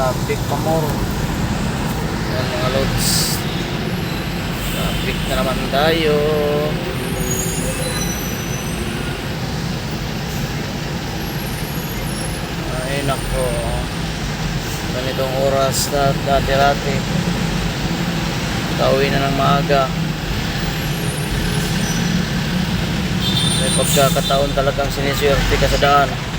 Traffic pa more. Yan mga loads. Traffic na naman tayo. Ay nako. Ganitong oras na dati-dati. Kauwi na ng maaga. May pagkakataon talagang siniswerte ka sa daan.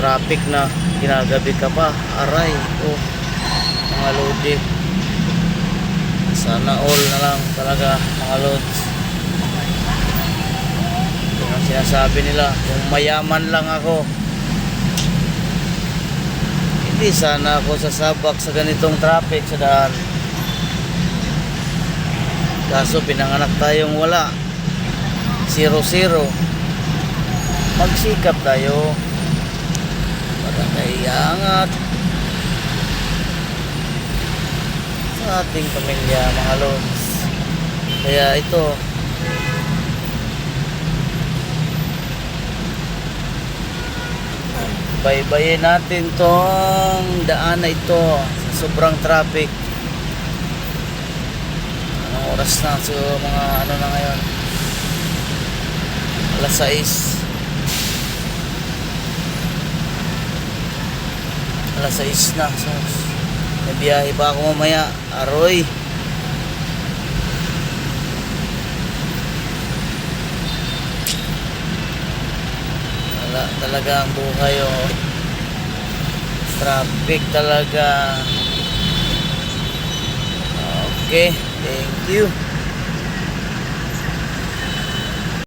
Traffic na. Ginagabi ka pa. Aray. Oh. Mga lodi. Sana all na lang talaga mga lods. Yung ang sinasabi nila, kung mayaman lang ako, hindi sana ako sasabak sa ganitong traffic sa daan. Kaso pinanganak tayong wala. Zero-zero. Magsikap tayo. Para kaiangat sa ating pamilya, mga lods. Kaya ito, baybayin natin tong daan na ito sa sobrang traffic. Anong oras na? So, mga ano na ngayon? Alas 6. Alas 6 na. So, may biyahe pa ako mamaya. Aroy. Wala talaga ang buhay oh. Traffic talaga. Okay, thank you.